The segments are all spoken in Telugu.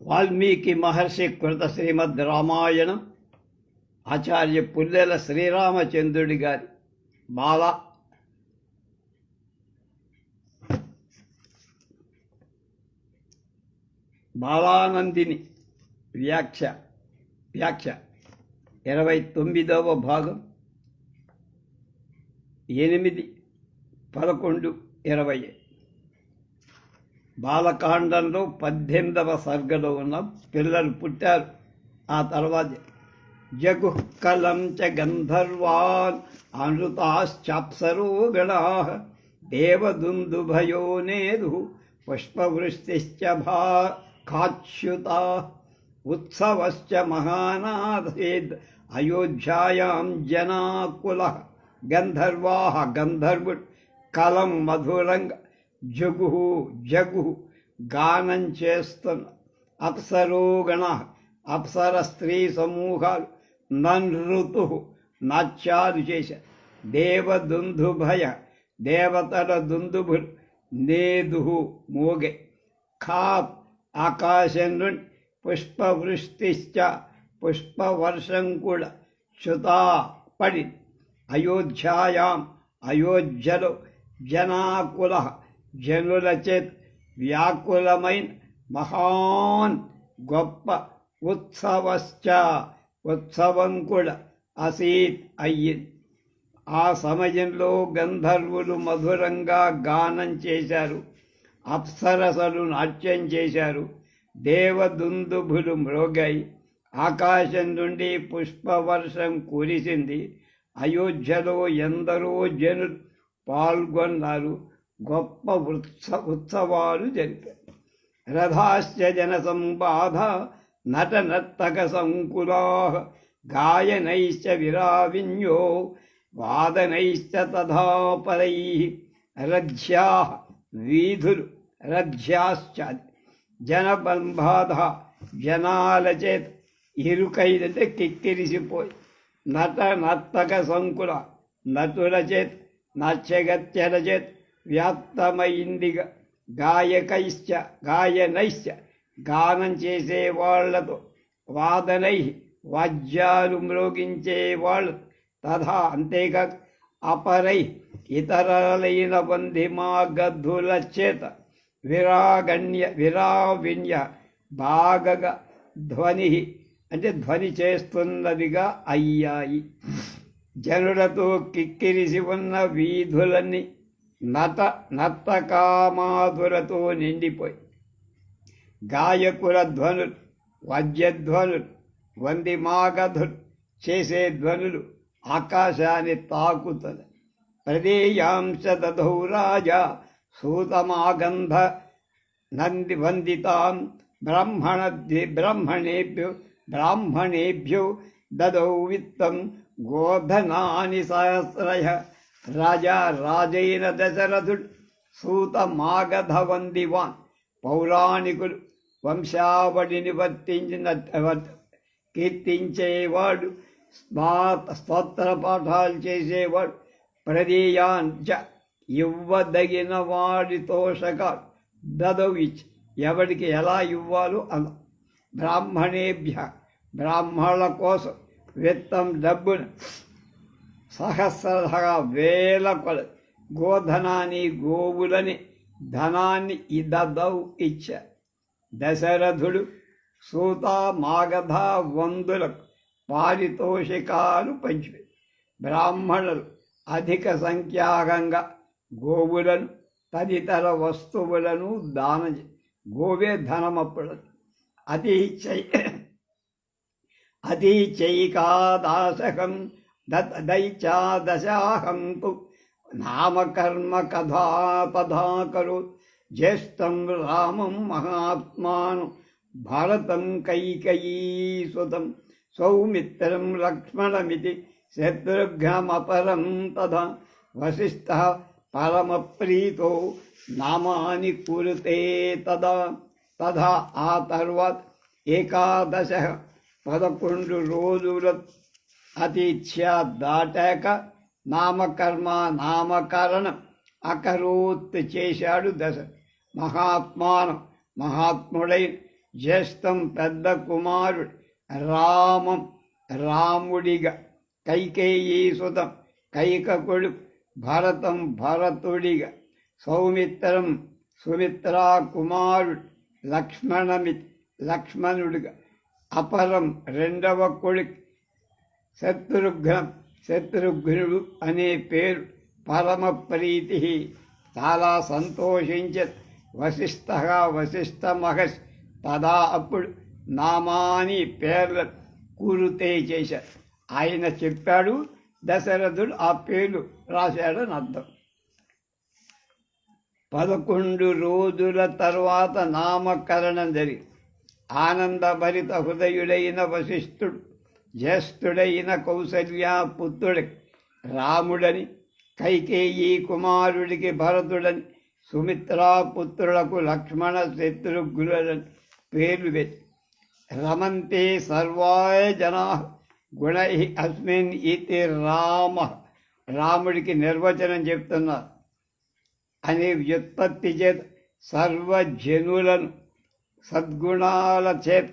వాల్మీకి మహర్షి కృత శ్రీమద్ రామాయణం ఆచార్య పుల్లెల శ్రీరామచంద్రుడి గారి బాల బాలానందిని వ్యాఖ్య వ్యాఖ్య ఇరవై తొమ్మిదవ భాగం ఎనిమిది పదకొండు ఇరవై బాలకాండంలో పద్దెనిమిదవ సర్గలో ఉన్న పిల్లలు పుట్టారు. ఆ తర్వాత జగుకలం చ గంధర్వాన్ అనృతాశ్చాప్సరో గణా దేవదుందుభయో నేదు పుష్పవృష్టిశ్చ భా కాచ్యుతా ఉత్సవశ్చ మహానాథేద్ అయోధ్యాయాం జనాకుల గంధర్వాహ గంధర్వుడు కలం మధురంగా జగు జగు గానం చేస్తున్న అప్సరోగణ అప్సర స్త్రీ సమూహాలు నృతు నాట్యాలు చేశారు దేవదుందుభయ దేవతల దుందుభులు నేదు మోగే ఖాత్ ఆకాశం నుండి పుష్పవృష్టిశ్చ పుష్పవర్షం కూడా చ్యుతా పడి అయోధ్యాయాం అయోధ్యలో జనాకుల జనులచేత్ వ్యాకులమైన మహాన్ గొప్ప ఉత్సవశ్చ ఉత్సవం కూడా అసీత్ అయ్యింది ఆ సమయంలో గంధర్వులు మధురంగా గానం చేశారు అప్సరసలు నాట్యం చేశారు దేవదుందుభులు మ్రోగాయి. ఆకాశం నుండి పుష్పవర్షం కురిసింది. అయోధ్యలో ఎందరో జనులు పాల్గొన్నారు. గొప్ప ఉత్స ఉత్సవాలు జరిపారు. రథాశ్చ జన సంబాధ నట నర్తక సంకులా గాయనైశ్చ విరావిన్యో వాదనైశ్చ తథా పరై రథ్యా వీధులు రథ్యాశ్చ జనబంబాధ జనాలచేత్ ఇరుకైదంటే కిక్కిరిసిపోయి నట నర్తక సంకుల నటుల చేత్ నాట్యగత్యల చేత్ వ్యాప్తమైంది గాయకైశ్చ గాయనైశ్చ గానం చేసే వాళ్ళతో వాదనై వాద్యాలు మ్రోగించే వాళ్ళు తథా అంతేకాక అపరై ఇతరులైన బంధిమాగద్ధుల చేత విరాగణ్య విరావిణ్య బాగగా ధ్వని అంటే ధ్వని చేస్తున్నదిగా అయ్యాయి. జనులతో కిక్కిరిసి ఉన్న వీధులన్నీ నట నర్తకామాధులతో నిండిపోయి. గాయకుల ధ్వనులు వాద్యధ్వనులు వంది మాగధులు చేసే ధ్వనులు ఆకాశాన్ని తాకుతుంది ప్రదేయాంశ దధౌ రాజా సూతమాగంధ నంది వందితాం బ్రాహ్మణ బ్రహ్మణేభ్యో బ్రాహ్మణేభ్యో దదౌ విత్తం గోధనాని సహస్రయ. రాజా రాజైన దశరథుడు సూతమాగధ వందివాన్ పౌరాణికులు వంశావళిని వర్తించిన కీర్తించేవాడు స్తోత్ర పాఠాలు చేసేవాడు ప్రదీయాంచ ఇవ్వదగిన వాడి తోషక దదవిచ్ ఎవడికి ఎలా ఇవ్వాలో అలా. బ్రాహ్మణేభ్య బ్రాహ్మణుల కోసం విత్తం డబ్బును సహస్రగా వేల కొల గోధనాన్ని గోవులని ధనాన్ని ఇదదౌ ఇచ్చ. దశరథుడు సూత మాగధ వందులకు పారితోషికాలు పంచి బ్రాహ్మణులు అధిక సంఖ్యాకంగా గోవులను తదితర వస్తువులను దాన గోవే ధనమప్పుడు అతి చై అతి చైకాదాశకం దైచాదశాహం తు నామకర్మ కథా పదా కరు జ్యేష్టం రామం మహాత్మాను భరతం కైకయీసుతం సౌమిత్రం లక్ష్మణమితి శత్రుఘ్నమపరం తథా వశిష్ఠ పరమప్రీతో నామాని కురుతే తదా తథా ఆ తర్వాత ఏకాదశ పదకొండు రోజుల అతిథ్య దాటాక నామకర్మ నామకరణం అకరోత్ చేశాడు దశ. మహాత్మానం మహాత్ముడై జ్యేష్టం పెద్ద కుమారుడు రామం రాముడిగా కైకేయీసుతం కైకకుడు భరతం భరతుడిగా సౌమిత్రం సుమిత్రా కుమారుడు లక్ష్మణమి లక్ష్మణుడిగా అపరం రెండవ కొడుకు శత్రుఘ్న శత్రుఘ్నుడు అనే పేరు పరమ ప్రీతి. చాలా సంతోషించ వశిష్ఠ వశిష్ఠ మహర్షి తదా అప్పుడు నామాని పేర్ల కూరుతే చేశారు ఆయన చెప్పాడు దశరథుడు ఆ పేర్లు రాశాడని అర్థం. పదకొండు రోజుల తర్వాత నామకరణం జరిగింది. ఆనందభరిత హృదయుడైన వశిష్ఠుడు జ్యేష్ఠుడైన కౌసల్య పుత్రుడి రాముడని కైకేయి కుమారుడికి భరతుడని సుమిత్రా పుత్రులకు లక్ష్మణ శత్రుఘ్నులని పేర్లు పెట్టి. రమంతే సర్వాయ జనా గుణై అస్మిన్ ఇది రామ రాముడికి నిర్వచనం చెప్తున్నారు. అనే వ్యుత్పత్తి చేత సర్వజనులను సద్గుణాల చేత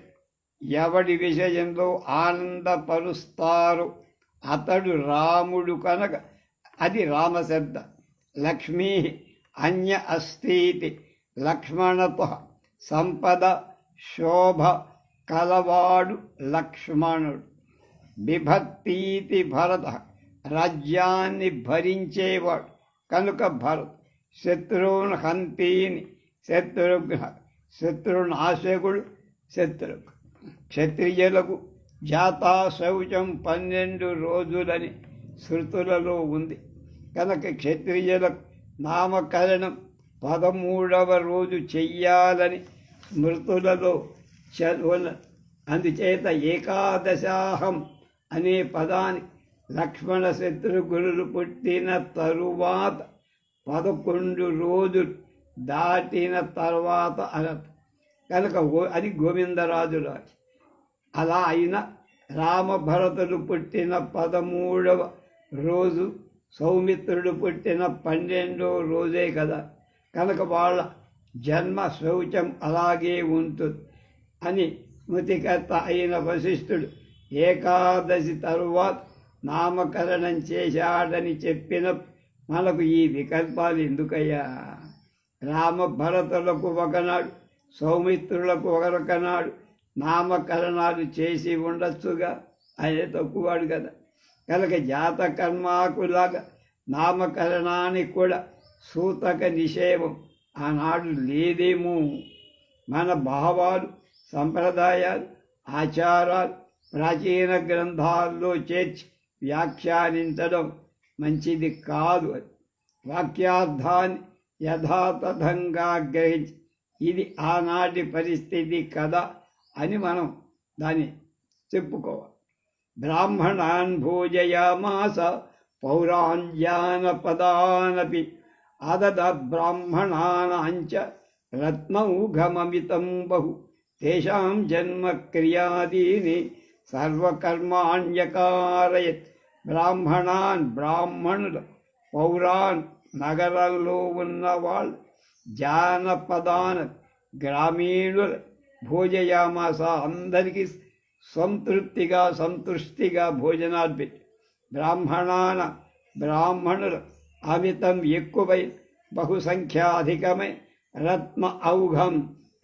ఎవడి విషయంలో ఆనందపరుస్తారు? అతడు రాముడు కనుక అది రామశబ్ద లక్ష్మీ అన్య అస్థీతి. లక్ష్మణత సంపద శోభ కలవాడు లక్ష్మణుడు. బిభక్తీతి భరత రాజ్యాన్ని భరించేవాడు కనుక భరత్. శత్రువును హంతీని శత్రుఘ్న శత్రునాశకుడు శత్రుఘ్న. క్షత్రియులకు జాతా శౌచం పన్నెండు రోజులని శృతులలో ఉంది. కనుక క్షత్రియులకు నామకరణం పదమూడవ రోజు చెయ్యాలని స్మృతులలో అందుచేత ఏకాదశాహం అనే పదాన్ని లక్ష్మణ శత్రుఘ్నులు పుట్టిన తరువాత పదకొండు రోజులు దాటిన తర్వాత అనత కనుక అది గోవిందరాజు రాజు అలా అయిన రామభరతుడు పుట్టిన పదమూడవ రోజు సౌమిత్రుడు పుట్టిన పన్నెండవ రోజే కదా. కనుక వాళ్ళ జన్మ శౌచం అలాగే ఉంటుంది అని స్మృతికర్త అయిన వశిష్ఠుడు ఏకాదశి తరువాత నామకరణం చేశాడని చెప్పిన మనకు ఈ వికల్పాలు ఎందుకయ్యా? రామ భరతులకు ఒకనాడు సౌమిత్రులకు ఒకరొకనాడు నామకరణాలు చేసి ఉండొచ్చుగా. ఆయన తక్కువాడు కదా. కనుక జాతకర్మాకులాగా నామకరణానికి కూడా సూతక నిషేధం ఆనాడు లేదేమో. మన భావాలు సంప్రదాయాలు ఆచారాలు ప్రాచీన గ్రంథాల్లో చేర్చి వ్యాఖ్యానించడం మంచిది కాదు అది. వాక్యార్థాన్ని యథాతథంగా గ్రహించి ఇది ఆనాటి పరిస్థితి కదా అని మనం దాన్ని చెప్పుకోవాలి. బ్రాహ్మణాన్ భోజయామాస పౌరాంజానపదానపి అదద బ్రాహ్మణానాంచ రత్నౌఘమమితం బహు. తేషాం జన్మ క్రియాదీని సర్వకర్మాణ్యకారయత్. బ్రాహ్మణాన్ బ్రాహ్మణులు పౌరాన్ నగరంలో ఉన్నవాళ్ళు జానపదాన గ్రామీణులు భోజయామాస అందరికీ సంతృప్తిగా సంతృష్టిగా భోజనాలు పెట్టి బ్రాహ్మణాన బ్రాహ్మణులు అమితం ఎక్కువై బహుసంఖ్యాధికమై రత్న ఔఘం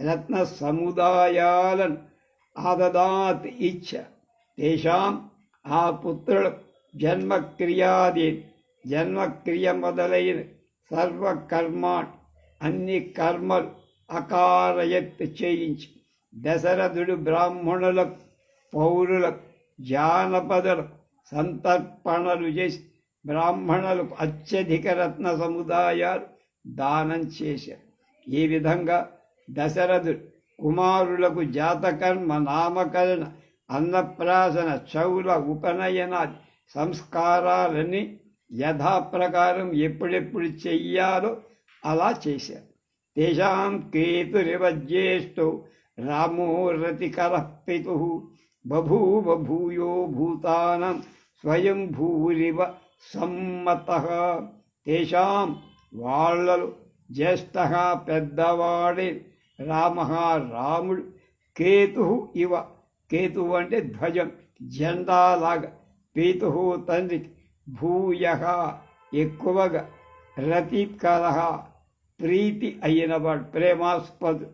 రత్న సముదాయాలను ఆదదాత్ ఇచ్చ తేషాం ఆ పుత్రుడు జన్మక్రియాది జన్మక్రియ మొదలైన సర్వకర్మ అన్ని కర్మలు అకారయత్ చేయించి దశరథుడు బ్రాహ్మణులకు పౌరులకు జానపదులకు సంతర్పణలు చేసి బ్రాహ్మణులకు అత్యధిక రత్న సముదాయాలు దానం చేశారు. ఈ విధంగా దశరథుడు కుమారులకు జాతకర్మ నామకరణ అన్నప్రాసన చౌల ఉపనయనాది సంస్కారాలని యథాప్రకారం ఎప్పుడెప్పుడు చెయ్యాలో అలా చేశారు. తేషాం కేతురివజ్యేష్టో రామో రతికర పితు బభూవ భూయో భూతానం స్వయం భూరివ సమ్మత. తేషాం వాళ్ళలు జ్యేష్ఠ పెద్దవాడే రామ రాముడు కేతు ఇవ. కేతు అంటే ధ్వజం జెండాలాగా. పీతు తండ్రి భూయ ఎక్కువగా రతికర ప్రీతి అయినవాడు ప్రేమాస్పదు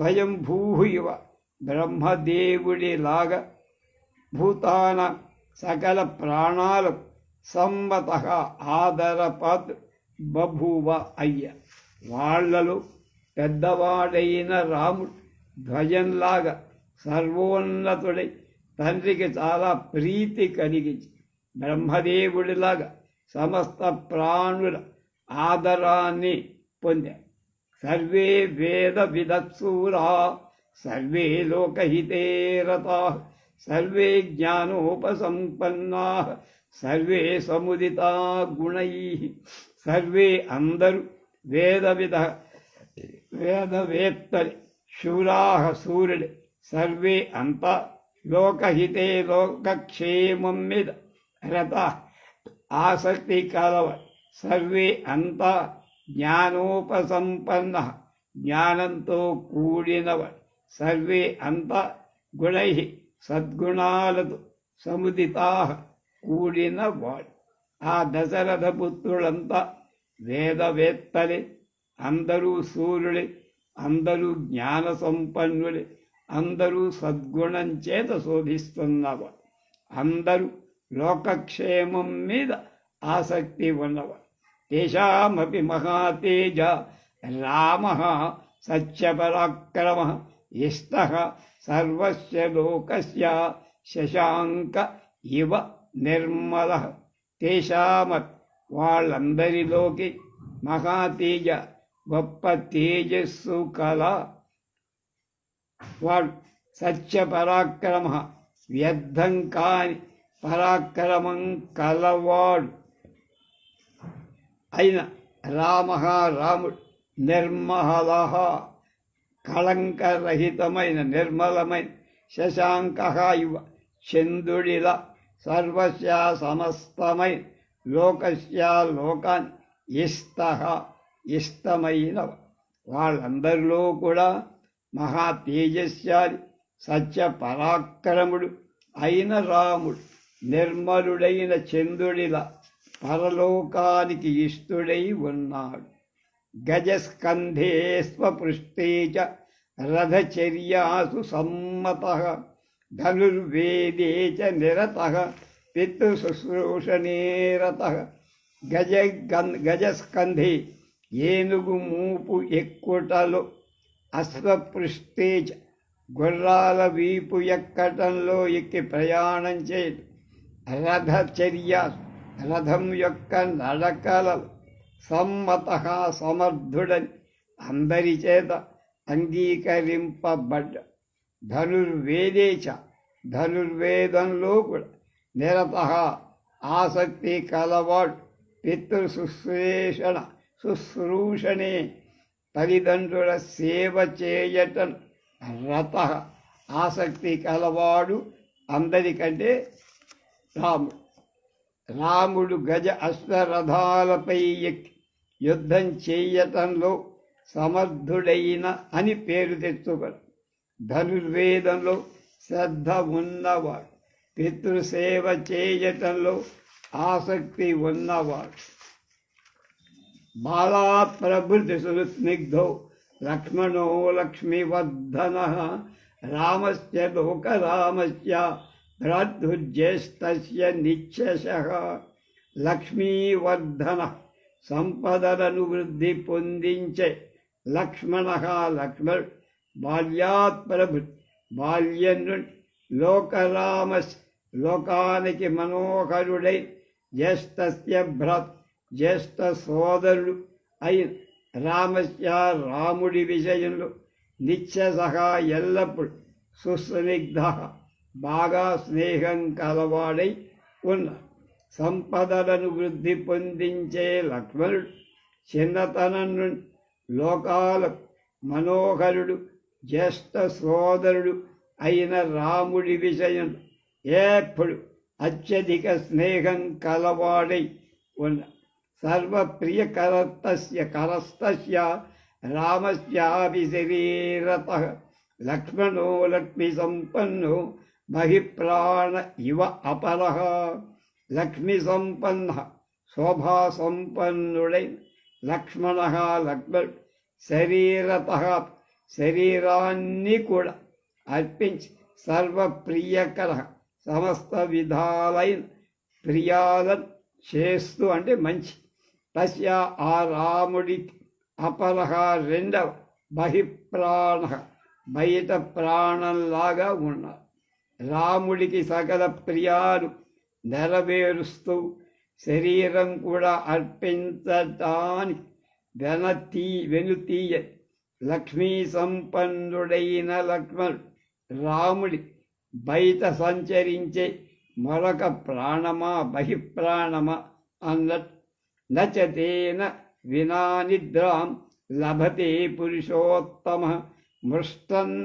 స్వయంభూ ఇవ బ్రహ్మదేవుడిలాగా భూతాన సకల ప్రాణాలు సమ్మత ఆదరపద్ బభూవ అయ్య. వాళ్ళలో పెద్దవాడైన రాముడు ధ్వజంలాగా సర్వోన్నతుడై తండ్రికి చాలా ప్రీతి కలిగించి బ్రహ్మదేవుడిలాగా సమస్త ప్రాణుల ఆదరాన్ని పొందాడు. సర్వే వేద విదత్సూరా సర్వే లోకహితే రతా సర్వే జ్ఞానోపసంపన్నా సర్వే సముదితా గుణై సర్వే అందరు వేదవిధ వేదవేత్తలి శూరాహ సూర్యుడు సర్వే అంత లోకహితే లోకక్షేమం మీద రత ఆసక్తి కలవ సర్వే అంతా జ్ఞానోపసంపన్న జ్ఞానంతో కూడినవ సర్వే అంతా గుణై సద్గుణాలతో సముదితా కూడిన వాడు ఆ దశరథపుత్రులంతా వేదవేత్తలి వేదవేత్తలే అందరూ సూర్యుడే అందరూ జ్ఞాన సంపన్నులే అందరూ సద్గుణం చేత శోభిస్తున్నవారు అందరూ లోకక్షేమం మీద ఆసక్తి ఉన్నవారు. తేషామపి మహాతేజ రామ సత్యపరాక్రమ ఇష్ట సర్వస్య లోకస్య శశాంక ఇవ నిర్మల తేషామత్ వాళ్ళందరిలోకి మహాతేజ గొప్ప తేజస్సు కళ వాడు సత్య పరాక్రమ వ్యర్థం కాని పరాక్రమం కలవాడు అయిన రామ రాముడు నిర్మహల కళంకరహితమైన నిర్మలమైన శశాంక ఇవ చంద్రుడిలా సర్వస్య సమస్తమై లోకస్య లోకాన్ని ఇష్ట ఇష్టమైన వాళ్ళందరిలో కూడా మహా తేజస్యాలి సత్య పరాక్రముడు అయిన రాముడు నిర్మలుడైన చంద్రుడిలా పరలోకానికి ఇష్టుడై ఉన్నాడు. గజస్కంధే స్వపృష్టే చ రథచర్యాసు సమ్మత ధనుర్వేదే చ నిరత పితృశుశ్రూషణే రత గజ గజస్కంధే ఏనుగు మూపు ఎక్కుటలో చ గుర్రాల వీపు ఎక్కటంలో ఎక్కి ప్రయాణం చేయదు రథచర్య రథం యొక్క నడకల సమ్మత సమర్థుడని అందరి చేత అంగీకరింపబడ్డ ధనుర్వేదేచ ధనుర్వేదంలో కూడా నిరత ఆసక్తి కలవాడు పితృశుశ్లేషణ శుశ్రూషణే తల్లిదండ్రుల సేవ చేయటం రథ ఆసక్తి కలవాడు అందరికంటే రాముడు. రాముడు గజ అశ్వరథాలపై ఎక్కి యుద్ధం చేయటంలో సమర్థుడైన అని పేరు తెచ్చుకోడు ధనుర్వేదంలో శ్రద్ధ ఉన్నవాడు పితృసేవ చేయటంలో ఆసక్తి ఉన్నవాడు. బాలాత్ ప్రభృతి సుస్నిగ్ధో లక్ష్మణో లక్ష్మీవర్ధన రామస్య లోకరామస్య భ్రాతృజ్యేష్ఠస్య నిశ్చేష లక్ష్మీవర్ధన సంపదలను వృద్ధి పొందించే లక్ష్మణ లక్ష్మణ్ బాల్యాత్ ప్రభు బాల్యం లోకరామ లోకరామస్ లోకానికి మనోహరుడై జ్యేష్ఠస్య భ్రత్ జ్యేష్ఠ సోదరుడు అయిన రామస్య రాముడి విషయంలో నిత్య సహా ఎల్లప్పుడు సుస్నిగ్ధ. బాగా స్నేహం కలవాడై ఉన్న సంపదలను వృద్ధి పొందించే లక్ష్మణుడు చిన్నతనం నుండి లోకాలకు మనోహరుడు జ్యేష్ఠ సోదరుడు అయిన రాముడి విషయం ఎప్పుడు అత్యధిక స్నేహం కలవాడై ఉన్న సర్వప్రియకరస్తస్య కరస్తస్య రామస్యాపి శరీరత లక్ష్మణో లక్ష్మి సంపన్నో బహిప్రాణ ఇవ అపర లక్ష్మి సంపన్న శోభా సంపన్నుడై లక్ష్మణ లక్ష్మణ్ శరీరత శరీరాన్ని కూడా అర్పించి సర్వప్రియకర సమస్త విధాలైన ప్రియాలను చేస్తూ అంటే మంచి. తస్య ఆ రాముడి అపరహ రెండవ బహిప్రాణ బయట ప్రాణంలాగా ఉన్నారు. రాముడికి సకల ప్రియాలు నెరవేరుస్తూ శరీరం కూడా అర్పించటానికి వెనతీ వెనుతీయ లక్ష్మీ సంపన్నుడైన లక్ష్మణుడు రాముడి బయట సంచరించే మరొక ప్రాణమా బహిప్రాణమా అన్నట్టు నచతేన వినా నిద్రాం లభతే పురుషోత్తమ మృష్టన్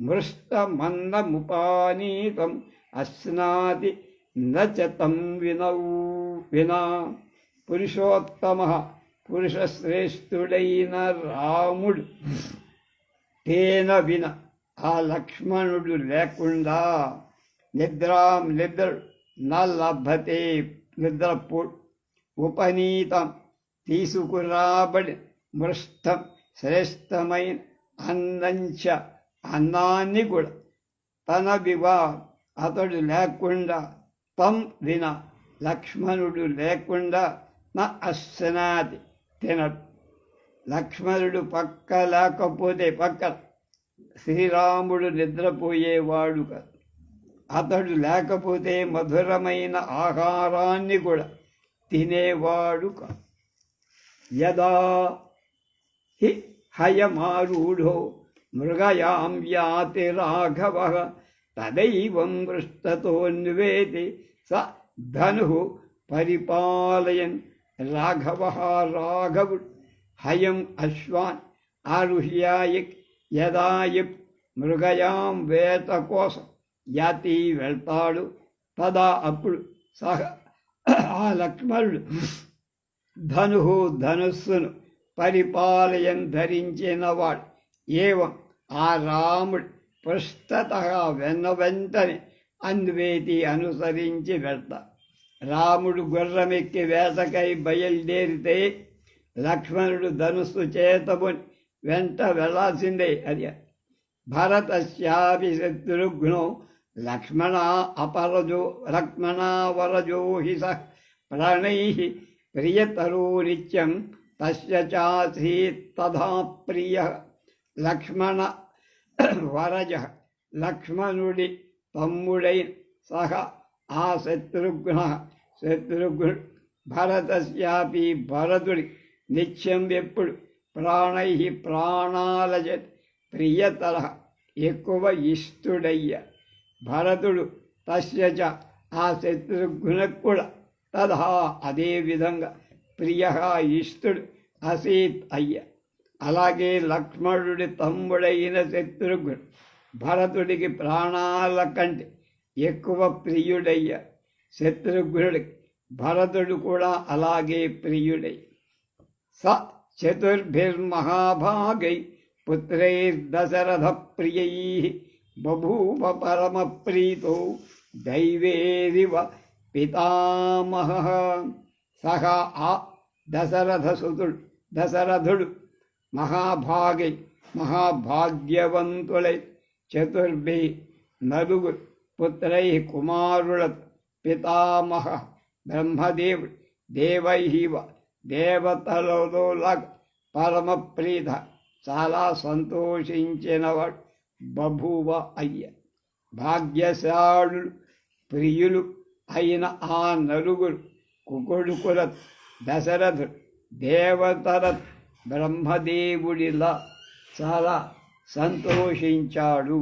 మృష్టమన్నముపానీతం అశ్నాతి నచతం వినౌ వినా పురుషోత్తమ పురుషశ్రేష్ఠుడైన రాముడు తేన విన ఆ లక్ష్మణుడు లేకుండా నిద్రాం నిద్ర నలభతే నిద్రపు ఉపనీతం తీసుకురాబడి మృష్టం శ్రేష్టమైన అన్నంచ అన్నాన్ని కూడా తన వివా అతడు లేకుండా తం విన లక్ష్మణుడు లేకుండా నా అస్సనాది తినడు. లక్ష్మణుడు పక్క లేకపోతే పక్క శ్రీరాముడు నిద్రపోయేవాడు కాదు. అతడు లేకపోతే మధురమైన ఆహారాన్ని కూడా తినేవాడు కాదు. యదా హి హయమారూఢో మృగయాం యాతి రాఘవ తదైవం పృష్టతోన్వేతి స ధను పరిపాలయన్ రాఘవ రాఘవుడు హయం అశ్వాన్ ఆరుహ్యాయిక్ యదాయిప్ మృగయాం వేత కోసం యాతి వెళ్తాడు తదా అప్పుడు సహ ఆ లక్ష్మణుడు ధను ధనుస్సును పరిపాలయం ధరించినవాడు ఏవం ఆ రాముడు పృష్ఠత వెన్న వెంటనే అందువేతి అనుసరించి వెళ్త. రాముడు గుర్రమెక్కి వేటకై బయలుదేరితే లక్ష్మణుడు ధనుస్సు చేతముని వెంట వెళ్ళాల్సిందే అది. భరతశ్యాపి శత్రుఘ్నో లక్ష్మణ అపరజో లక్ష్మణావరజో హి స ప్రణై ప్రియతరో నిత్యం తస్య చాసీ తథా ప్రియ లక్ష్మణ వరజ లక్ష్మణుడి తమ్ముడైన సహ ఆ శత్రుఘ్న శత్రుఘ్న భరతశ్యాపి భరతుడి నిత్యం ఎప్పుడు ప్రాణై ప్రాణాలజ ప్రియతర ఎక్కువ ఇష్టుడయ్య. భరతుడు తస్య చ ఆ శత్రుఘ్నకు కూడా తదా అదే విధంగా ప్రియ ఇష్టుడు అసీత్ అయ్య. అలాగే లక్ష్మణుడి తమ్ముడైన శత్రుఘ్నుడు భరతుడికి ప్రాణాల కంటే ఎక్కువ ప్రియుడయ్య శత్రుఘ్నుడికి భరతుడు కూడా అలాగే ప్రియుడై. స చతుర్భిర్మహాభాగై పుత్రైర్దశరథ ప్రియై బభూవ పరమ ప్రీతో దైవేరివ పితామహ. సహ ఆ దశరథసుతుడు దశరథుడు మహాభాగై మహాభాగ్యవంతులై చతుర్భి నలుగు పుత్రై కుమారుల పితామహ బ్రహ్మదేవుడు దేవైవ దేవతలలో పరమ ప్రీత చాలా సంతోషించినవాడు బభువ అయ్య. భాగ్యశాలు ప్రియులు అయిన ఆ నలుగురు కుకొడుకుల దశరథుడు దేవతరథ్ బ్రహ్మదేవుడిలా చాలా సంతోషించాడు.